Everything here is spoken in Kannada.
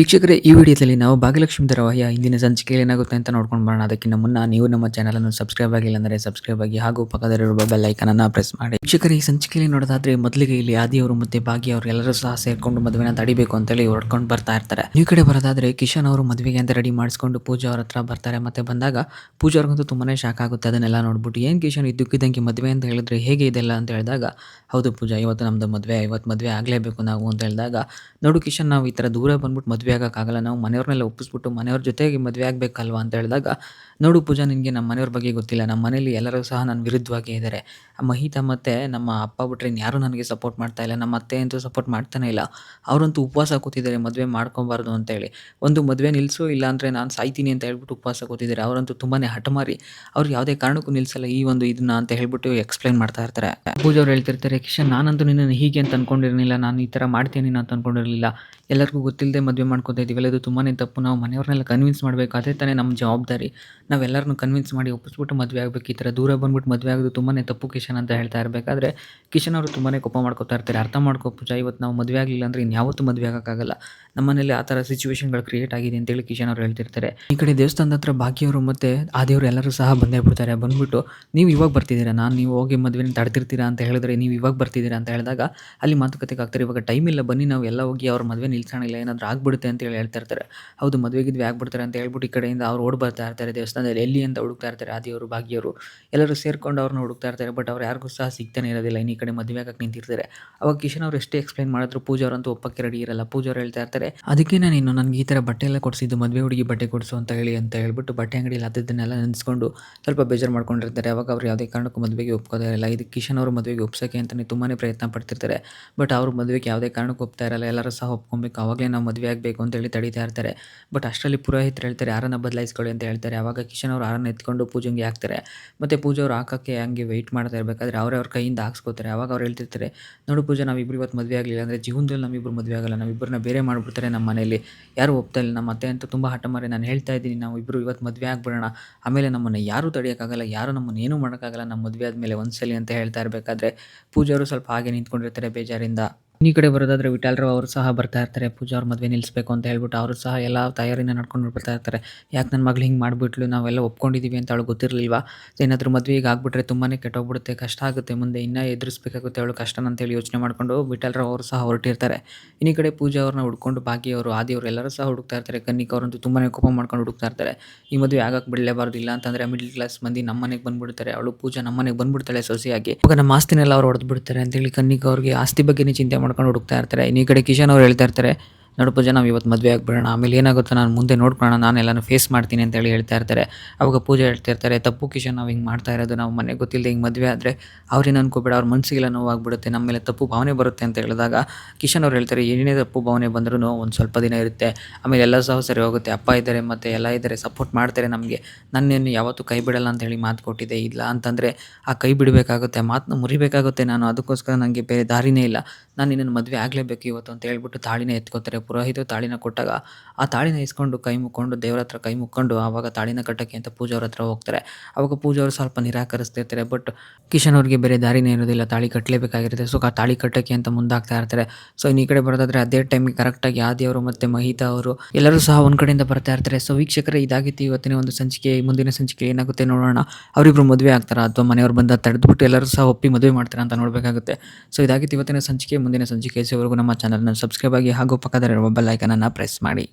ವೀಕ್ಷಕರೇ, ಈ ವಿಡಿಯೋದಲ್ಲಿ ನಾವು ಭಾಗ್ಯಲಕ್ಷ್ಮಿ ಧಾರಾವಾಹಿಯ ಹಿಂದಿನ ಸಂಚಿಕೆಯಲ್ಲಿ ಏನಾಗುತ್ತೆ ಅಂತ ನೋಡ್ಕೊಂಡು ಬರೋಣ. ಅದಕ್ಕಿಂತ ಮುನ್ನ ನೀವು ನಮ್ಮ ಚಾನಲನ್ನು ಸಬ್ಸ್ಕ್ರೈಬ್ ಆಗಿಲ್ಲ ಅಂದರೆ ಸಬ್ಸ್ಕ್ರೈಬ್ ಆಗಿ ಹಾಗೂ ಪಕ್ಕದಲ್ಲಿರುವ ಬೆಲ್ ಐಕನ್ ಅನ್ನ ಪ್ರೆಸ್ ಮಾಡಿ. ವೀಕ್ಷಕರೇ, ಈ ಸಂಚಿಕೆಯಲ್ಲಿ ನೋಡೋದಾದ್ರೆ ಮೊದಲಿಗೆ ಇಲ್ಲಿ ಆದಿಯವರು ಮತ್ತೆ ಭಾಗ್ಯ ಅವರು ಎಲ್ಲರೂ ಸಹ ಸೇರ್ಕೊಂಡು ಮದುವೆನ ತಡಿಬೇಕು ಅಂತೇಳಿ ಹೊರಡ್ಕೊಂಡು ಬರ್ತಾ ಇರ್ತಾರೆ. ಈ ಕಡೆ ಬರೋದಾದ್ರೆ ಕಿಶನ್ ಅವರು ಮದುವೆಗೆ ಅಂತ ರೆಡಿ ಮಾಡಿಸ್ಕೊಂಡು ಪೂಜಾ ಅವ್ರ ಹತ್ರ ಬರ್ತಾರೆ. ಮತ್ತೆ ಬಂದಾಗ ಪೂಜಾ ಅವ್ರಿಗಂತೂ ತುಂಬಾನೇ ಶಾಕ್ ಆಗುತ್ತೆ. ಅದನ್ನೆಲ್ಲ ನೋಡ್ಬಿಟ್ಟು ಏನ್ ಕಿಶನ್ ಇದ್ದಕ್ಕಿದ್ದಂಗೆ ಮದುವೆ ಅಂತ ಹೇಳಿದ್ರೆ ಹೇಗೆ ಇದೆಲ್ಲ ಅಂತ ಹೇಳಿದಾಗ, ಹೌದು ಪೂಜಾ, ಇವತ್ತು ನಮ್ದು ಮದುವೆ, ಇವತ್ತು ಮದುವೆ ಆಗಲೇಬೇಕು ನಾವು ಅಂತ ಹೇಳಿದಾಗ, ನೋಡು ಕಿಶನ್, ನಾವು ಈ ಥರ ದೂರ ಬಂದ್ಬಿಟ್ಟು ಮದುವೆ ಆಗೋಕ್ಕಾಗಲ್ಲ. ನಾವು ಮನೆಯವ್ರನ್ನೆಲ್ಲ ಒಪ್ಪಿಸ್ಬಿಟ್ಟು ಮನೆಯವ್ರ ಜೊತೆಗೆ ಮದುವೆ ಆಗಬೇಕಲ್ವಾ ಅಂತ ಹೇಳಿದಾಗ, ನೋಡು ಪೂಜಾ, ನಿನಗೆ ನಮ್ಮ ಮನೆಯವ್ರ ಬಗ್ಗೆ ಗೊತ್ತಿಲ್ಲ. ನಮ್ಮ ಮನೇಲಿ ಎಲ್ಲರೂ ಸಹ ನಾನು ವಿರುದ್ಧವಾಗಿ ಇದ್ದಾರೆ ಮಹಿತ ಮತ್ತು ನಮ್ಮ ಅಪ್ಪ ಬಿಟ್ರೆ ಯಾರೂ ನನಗೆ ಸಪೋರ್ಟ್ ಮಾಡ್ತಾ ಇಲ್ಲ. ನಮ್ಮ ಅತ್ತೆ ಅಂತೂ ಸಪೋರ್ಟ್ ಮಾಡ್ತಾನೆ ಇಲ್ಲ. ಅವರಂತೂ ಉಪವಾಸ ಕೂತಿದ್ದಾರೆ, ಮದುವೆ ಮಾಡ್ಕೊಬಾರ್ದು ಅಂತೇಳಿ ಒಂದು ಮದುವೆ ನಿಲ್ಲಿಸು ಇಲ್ಲ ಅಂದರೆ ನಾನು ಸಾಯ್ತೀನಿ ಅಂತ ಹೇಳ್ಬಿಟ್ಟು ಉಪವಾಸ ಕೂತಿದ್ದಾರೆ. ಅವರಂತೂ ತುಂಬಾ ಹಠಮಾರಿ, ಅವ್ರು ಯಾವುದೇ ಕಾರಣಕ್ಕೂ ನಿಲ್ಲಿಸಲ್ಲ ಈ ಒಂದು ಇದನ್ನ ಅಂತ ಹೇಳ್ಬಿಟ್ಟು ಎಕ್ಸ್ಪ್ಲೈನ್ ಮಾಡ್ತಾ ಇರ್ತಾರೆ. ಪೂಜಾ ಅವ್ರು ಹೇಳ್ತಿರ್ತಾರೆ, ಕಿಶನ್, ನಾನಂತೂ ನಿನ್ನನ್ನು ಹೀಗೆ ಅಂತ ಅನ್ಕೊಂಡಿರಲಿಲ್ಲ. ನಾನು ಈ ಥರ ಮಾಡ್ತೀನಿ ಅಂತ ಅನ್ಕೊಂಡಿರಲಿಲ್ಲ. ಎಲ್ಲರಿಗೂ ಗೊತ್ತಿಲ್ಲದೆ ಮದುವೆ ಮಾಡ್ಕೊತಾ ಇದ್ದೀವಲ್ಲ ಇದು ತುಂಬಾ ತಪ್ಪು. ನಾವು ಮನೆಯವ್ರನ್ನೆಲ್ಲ ಕನ್ವಿನ್ಸ್ ಮಾಡಬೇಕು ಅದೇ ತಾನೇ ನಮ್ಮ ಜವಾಬ್ದಾರಿ. ನಾವೆಲ್ಲರನ್ನು ಕನ್ವಿನ್ಸ್ ಮಾಡಿ ಒಪ್ಪಿಸ್ಬಿಟ್ಟು ಮದುವೆ ಆಗಬೇಕು. ಈ ಥರ ದೂರ ಬಂದ್ಬಿಟ್ಟು ಮದುವೆ ಆಗೋದು ತುಂಬಾ ತಪ್ಪು ಕಿಶನ್ ಅಂತ ಹೇಳ್ತಾ ಇರಬೇಕಾದ್ರೆ, ಕಿಶನ್ ಅವರು ತುಂಬಾ ಕೋಪ ಮಾಡ್ಕೋತಾ ಇರ್ತಾರೆ. ಅರ್ಥ ಮಾಡ್ಕೋ ಪೂಜಾ, ಇವತ್ತು ನಾವು ಮದುವೆ ಆಗಲಿಲ್ಲ ಅಂದರೆ ಇನ್ಯಾವತ್ತೂ ಮದುವೆ ಆಗೋಕ್ಕಾಗಲ್ಲ. ನಮ್ಮ ಮನೇಲಿ ಆ ಥರ ಸಿಚುವೇಶನ್ಗಳು ಕ್ರಿಯೇಟ್ ಆಗಿದೆ ಅಂತೇಳಿ ಕಿಶನ್ ಅವರು ಹೇಳ್ತಿರ್ತಾರೆ. ಈ ಕಡೆ ದೇವಸ್ಥಾನದ ಹತ್ರ ಬಾಕಿಯವರು ಮತ್ತು ದೇವರು ಎಲ್ಲರೂ ಸಹ ಬಂದೇ ಬಿಡ್ತಾರೆ ಬಂದ್ಬಿಟ್ಟು, ನೀವು ಇವಾಗ ಬರ್ತಿದ್ದೀರಾ? ನಾನು ನೀವು ಹೋಗಿ ಮದುವೆನ ತಡ್ತಿರ್ತೀರಾ ಅಂತ ಹೇಳಿದ್ರೆ ನೀವು ಇವಾಗ ಬರ್ತಿದ್ದೀರಾ? ಅಂತ ಹೇಳಿದಾಗ, ಅಲ್ಲಿ ಮಾತುಕತೆಗೆ ಆಗ್ತಾರೆ. ಇವಾಗ ಟೈಮ್ ಇಲ್ಲ. ಬನ್ನಿ, ನಾವು ಎಲ್ಲ ಹೋಗಿ ಅವ್ರ ಮದುವೆ ನಿಲ್ಸೋಣ ಇಲ್ಲ. ಏನಾದರೂ ಆಗ್ಬಿಡುತ್ತೆ ಅಂತ ಹೇಳಿ ಹೇಳ್ತಾ ಇರ್ತಾರೆ. ಹೌದು ಮದುವೆ ಗಿದ್ವೆ ಆಗ್ಬಿಡ್ತಾರೆ ಅಂತ ಹೇಳ್ಬಿಟ್ಟು ಈ ಕಡೆಯಿಂದ ಅವ್ರು ಓಡ್ ಬರ್ತಾ ಇರ್ತಾರೆ ದೇವಸ್ಥಾನದಲ್ಲಿ. ಎಲ್ಲಿ ಅಂತ ಹುಡುಕ್ತಾ ಇರ್ತಾರೆ ಆದಿಯವರು, ಭಾಗಿಯವರು. ಎಲ್ಲರೂ ಸೇರ್ಕೊಂಡು ಅವ್ರನ್ನ ಹುಡುಕ್ತಾ ಇರ್ತಾರೆ ಬಟ್ ಅವ್ರು ಯಾರಿಗೂ ಸಹ ಸಿಗ್ತಾನೆ ಇರೋದಿಲ್ಲ. ಇನ್ನು ಈ ಕಡೆ ಮದುವೆ ಆಗಕ್ಕೆ ನಿಂತಿರ್ತಾರೆ. ಅವಾಗ ಕಿಶನ್ ಅವ್ರು ಎಷ್ಟೇ ಎಕ್ಸ್ಪ್ಲೈನ್ ಮಾಡಿದ್ರು, ಪೂಜಾ ಅವರಂತೂ ಒಪ್ಪಕ್ಕೆ ರೆಡಿ ಇರಲ್ಲ. ಪೂಜಾ ಅವ್ರು ಹೇಳ್ತಾ ಇರ್ತಾರೆ, ಅದಕ್ಕೆ ನೀನು ನನಗೆ ಈ ಥರ ಬಟ್ಟೆ ಎಲ್ಲ ಕೊಡಿಸಿದ್ದು, ಮದುವೆ ಹುಡುಗಿ ಬಟ್ಟೆ ಕೊಡಿಸು ಅಂತ ಹೇಳಿ ಅಂತ ಹೇಳ್ಬಿಟ್ಟು ಬಟ್ಟೆ ಅಂಗಡಿಯಲ್ಲಿ ಅದನ್ನೆಲ್ಲ ನೆನೆಸ್ಕೊಂಡು ಸ್ವಲ್ಪ ಬೇಜಾರು ಮಾಡ್ಕೊಂಡಿರ್ತಾರೆ. ಅವಾಗ ಅವ್ರು ಯಾವುದೇ ಕಾರಣಕ್ಕೂ ಮದುವೆಗೆ ಒಪ್ಕೋತಾ ಇರಲ್ಲ. ಇದು ಕಿಶನ್ ಅವರು ಮದುವೆಗೆ ಒಪ್ಸೋಕೆ ಅಂತಲೇ ತುಂಬಾ ಪ್ರಯತ್ನ ಪಡ್ತಿರ್ತಾರೆ. ಬಟ್ ಅವ್ರ ಮದುವೆಗೆ ಯಾವುದೇ ಕಾರಣಕ್ಕೂ ಒಪ್ತಾ ಇರಲ್ಲ. ಎಲ್ಲರೂ ಸಹ ಒಪ್ಕೊಬೇಕು. ಅವಾಗಲೇ ನಾವು ಮದುವೆ ಆಗಬೇಕು. ಅಂತೇಳಿ ತಡೀತಾ ಇರ್ತಾರೆ. ಬಟ್ ಅಷ್ಟರಲ್ಲಿ ಪುರೋಹಿತರು ಹೇಳ್ತಾರೆ, ಯಾರನ್ನ ಬದಲಾಯಿಸ್ಕೊಳ್ಳಿ ಅಂತ ಹೇಳ್ತಾರೆ. ಆವಾಗ ಕಿಶನ್ ಅವರು ಆರನ್ನ ಎತ್ಕೊಂಡು ಪೂಜೆಗೆ ಹಾಕ್ತಾರೆ. ಮತ್ತು ಪೂಜೆ ಅವ್ರು ಹಾಕೋಕ್ಕೆ ಹಂಗೆ ವೆಯ್ಟ್ ಮಾಡ್ತಾ ಇರಬೇಕಾದ್ರೆ ಅವರೇ ಅವ್ರ ಕೈಯಿಂದ ಹಾಕ್ಸ್ಕೋತಾರೆ. ಆವಾಗ ಅವ್ರು ಹೇಳ್ತಿರ್ತಾರೆ, ನೋಡು ಪೂಜೆ, ನಾವಿಬ್ರು ಇವತ್ತು ಮದುವೆ ಆಗಲಿಲ್ಲ ಅಂದರೆ ಜೀವನದಲ್ಲಿ ನಮ್ಮಿಬ್ಬರು ಮದುವೆ ಆಗಲ್ಲ. ನಾವಿಬ್ಬರನ್ನ ಬೇರೆ ಮಾಡಿಬಿಡ್ತಾರೆ ನಮ್ಮ ಮನೆಯಲ್ಲಿ. ಯಾರು ಒಪ್ತಾ ಇಲ್ಲ. ನಮ್ಮ ಅತ್ತೆ ಅಂತೂ ತುಂಬ ಹಠ ಮಾರಿ ನಾನು ಹೇಳ್ತಾ ಇದ್ದೀನಿ ನಾವು ಇಬ್ಬರು ಇವತ್ತು ಮದುವೆ ಆಗ್ಬಿಡೋಣ. ಆಮೇಲೆ ನಮ್ಮನ್ನು ಯಾರೂ ತಡೆಯೋಕ್ಕಾಗಲ್ಲ, ಯಾರು ನಮ್ಮನ್ನು ಏನೂ ಮಾಡೋಕ್ಕಾಗಲ್ಲ. ನಮ್ಮ ಮದುವೆ ಆದಮೇಲೆ ಒಂದ್ಸಲಿ ಅಂತ ಹೇಳ್ತಾ ಇರಬೇಕಾದ್ರೆ ಪೂಜಾರು ಸ್ವಲ್ಪ ಹಾಗೆ ನಿಂತ್ಕೊಂಡಿರ್ತಾರೆ ಬೇಜಾರಿಂದ. ಈ ಕಡೆ ಬರೋದಾದ್ರೆ ವಿಠಾಲ್ರಾವ್ ಅವರು ಸಹ ಬರ್ತಾ ಇರ್ತಾರೆ, ಪೂಜಾ ಅವ್ರ ಮದುವೆ ನಿಲ್ಲಿಸ್ಬೇಕು ಅಂತ ಹೇಳ್ಬಿಟ್ಟು ಅವರು ಸಹ ಎಲ್ಲ ತಯಾರಿನ ನಡ್ಕೊಂಡು ಬರ್ತಾ ಇರ್ತಾರೆ. ಯಾಕೆ ನನ್ನ ಮಗಳು ಹಿಂಗೆ ಮಾಡಿಬಿಟ್ಲು, ನಾವೆಲ್ಲ ಒಪ್ಕೊಂಡಿದ್ದೀವಿ ಅಂತ ಅವಳು ಗೊತ್ತಿರಲಿಲ್ವಾ? ಏನಾದರೂ ಮದುವೆ ಈಗ ಆಗ್ಬಿಟ್ರೆ ತುಂಬಾ ಕೆಟ್ಟೋಗ್ಬಿಡುತ್ತೆ, ಕಷ್ಟ ಆಗುತ್ತೆ, ಮುಂದೆ ಇನ್ನೂ ಎದುರಿಸ್ಬೇಕಾಗುತ್ತೆ ಅವಳು ಕಷ್ಟನ ಅಂತೇಳಿ ಯೋಚನೆ ಮಾಡಿಕೊಂಡು ವಿಠಾಲ್ರಾವ್ ಅವರು ಸಹ ಹೊರಟಿರ್ತಾರೆ. ಇನ್ನೀ ಕಡೆ ಪೂಜಾ ಅವ್ರನ್ನ ಹುಡ್ಕೊಂಡು ಅವರು ಆದಿಯವರು ಎಲ್ಲರೂ ಸಹ ಹುಡುಕ್ತಾ ಇರ್ತಾರೆ. ಕನ್ನಿಕ ಅವರಂತೂ ತುಂಬಾ ಕೋಪ ಮಾಡ್ಕೊಂಡು ಹುಡುಕ್ತಾ ಇರ್ತಾರೆ. ಈ ಮದುವೆ ಆಗಕ್ಕೆ ಬಿಡಲೇಬಾರ್ದು, ಇಲ್ಲ ಅಂತಂದರೆ ಮಿಡ್ಲ್ ಕ್ಲಾಸ್ ಮಂದಿ ನಮ್ಮ ಮನೆಗೆ ಬಂದ್ಬಿಡ್ತಾರೆ. ಅವಳು ಪೂಜಾ ನಮ್ಮ ಮನೆಗೆ ಬಂದ್ಬಿಡ್ತಾಳೆ ಸೊಸೆಯಾಗಿ. ಇವಾಗ ನಮ್ಮ ಆಸ್ತಿನೆಲ್ಲ ಅವ್ರು ಹೊಡೆದ್ಬಿಡ್ತಾರೆ ಅಂತೇಳಿ ಕನ್ನಿಕ ಅವ್ರಿಗೆ ಆಸ್ತಿ ಬಗ್ಗೆನೇ ಚಿಂತೆ ಮಾಡ್ಕೊಂಡು ಹುಡುಕ್ತಾ ಇರ್ತಾರೆ. ಇನ್ನು ಈ ಕಡೆ ಕಿಶನ್ ಅವ್ರು ಹೇಳ್ತಾ ಇರ್ತಾರೆ ನೋಡು ಪೂಜೆ, ನಾವು ಇವತ್ತು ಮದುವೆ ಆಗಿಬಿಡೋಣ. ಆಮೇಲೆ ಏನಾಗುತ್ತೋ ನಾನು ಮುಂದೆ ನೋಡ್ಕೊಳ್ಳೋಣ. ನಾನು ಎಲ್ಲನೂ ಫೇಸ್ ಮಾಡ್ತೀನಿ ಅಂತೇಳಿ ಹೇಳ್ತಾ ಇರ್ತಾರೆ. ಅವಾಗ ಪೂಜೆ ಹೇಳ್ತಾ ಇರ್ತಾರೆ, ತಪ್ಪು ಕಿಶನ್, ನಾವು ಹಿಂಗೆ ಮಾಡ್ತಾ ಇರೋದು. ನಾವು ಮನೆಗೆ ಗೊತ್ತಿಲ್ಲದೆ ಹಿಂಗೆ ಮದುವೆ ಆದರೆ ಅವ್ರೇನು ಅನ್ಕೋಬೇಡ. ಅವ್ರ ಮನಸ್ಸಿಗೆಲ್ಲ ನೋವಾಗ್ಬಿಡುತ್ತೆ. ನಮ್ಮ ಮೇಲೆ ತಪ್ಪು ಭಾವನೆ ಬರುತ್ತೆ ಅಂತ ಹೇಳಿದಾಗ ಕಿಶನ್ ಅವ್ರು ಹೇಳ್ತಾರೆ ಏನೇ ತಪ್ಪು ಭಾವನೆ ಬಂದರೂ ಒಂದು ಸ್ವಲ್ಪ ದಿನ ಇರುತ್ತೆ. ಆಮೇಲೆ ಎಲ್ಲ ಸಹ ಸರಿ ಹೋಗುತ್ತೆ. ಅಪ್ಪ ಇದ್ದಾರೆ ಮತ್ತು ಎಲ್ಲ ಇದ್ದಾರೆ ಸಪೋರ್ಟ್ ಮಾಡ್ತಾರೆ ನಮಗೆ. ನನ್ನೇನು ಯಾವತ್ತೂ ಕೈ ಬಿಡಲ್ಲ ಅಂತ ಹೇಳಿ ಮಾತು ಕೊಟ್ಟಿದ್ದೆ. ಇಲ್ಲ ಅಂತಂದರೆ ಆ ಕೈ ಬಿಡಬೇಕಾಗುತ್ತೆ. ಮಾತನ್ನ ಮುರಿಬೇಕಾಗುತ್ತೆ. ನಾನು ಅದಕ್ಕೋಸ್ಕರ ನನಗೆ ಬೇರೆ ದಾರಿನೇ ಇಲ್ಲ. ನಾನು ನಿನ್ನನ್ನು ಮದುವೆ ಆಗಲೇಬೇಕು ಇವತ್ತು ಅಂತ ಹೇಳ್ಬಿಟ್ಟು ತಾಳಿನೇ ಎತ್ಕೋತಾರೆ. ಪುರೋಹಿತರು ತಾಳಿನ ಕೊಟ್ಟಾಗ ಆ ತಾಳಿನ ಇಸ್ಕೊಂಡು ಕೈ ಮುಕ್ಕೊಂಡು ದೇವರ ಹತ್ರ ಕೈ ಮುಕ್ಕೊಂಡು ಆವಾಗ ತಾಳಿನ ಕಟ್ಟಕ್ಕೆ ಅಂತ ಪೂಜಾ ಅವ್ರ ಹತ್ರ ಹೋಗ್ತಾರೆ. ಅವಾಗ ಪೂಜಾ ಅವರು ಸ್ವಲ್ಪ ನಿರಾಕರಿಸ್ತಿರ್ತಾರೆ ಬಟ್ ಕಿಶನ್ ಅವ್ರಿಗೆ ಬೇರೆ ದಾರಿನೇ ಇರೋದಿಲ್ಲ, ತಾಳಿ ಕಟ್ಟಲೇಬೇಕಾಗಿರುತ್ತೆ ಸೊ ಆ ತಾಳಿ ಕಟ್ಟಕ್ಕೆ ಅಂತ ಮುಂದಾಗ್ತಾ ಇರ್ತಾರೆ. ಸೊ ಇನ್ನು ಈ ಕಡೆ ಬರೋದಾದ್ರೆ ಅದೇ ಟೈಮಿಗೆ ಕರೆಕ್ಟಾಗಿ ಆದಿಯವರು ಮತ್ತು ಮಹಿತಾ ಅವರು ಎಲ್ಲರೂ ಸಹ ಒಂದು ಕಡೆಯಿಂದ ಬರ್ತಾ ಇರ್ತಾರೆ. ಸೊ ವೀಕ್ಷಕರೇ, ಇದಾಗಿತ್ತು ಇವತ್ತಿನ ಒಂದು ಸಂಚಿಕೆ, ಮುಂದಿನ ಸಂಚಿಕೆ ಏನಾಗುತ್ತೆ ನೋಡೋಣ. ಅವರಿಬ್ರು ಮದುವೆ ಆಗ್ತಾರಾ ಅಥವಾ ಮನೆಯವರು ಬಂದ ತಡೆದ್ಬಿಟ್ಟು ಎಲ್ಲರೂ ಸಹ ಒಪ್ಪಿ ಮದುವೆ ಮಾಡ್ತಾರೆ ಅಂತ ನೋಡಬೇಕಾಗುತ್ತೆ. ಸೊ ಇದಾಗಿತ್ತು ಇವತ್ತಿನ ಸಂಚಿಕೆ, ಮುಂದಿನ ಸಂಚಿಕೆ ಸೇವರೆಗೂ ನಮ್ಮ ಚಾನಲ್ನ ಸಬ್ಸ್ಕ್ರೈಬ್ ಆಗಿ ಹಾಗೂ ಪಕ್ಕದಲ್ಲಿರುವ ಬೆಲ್ ಐಕನನ್ನು ಪ್ರೆಸ್ ಮಾಡಿ.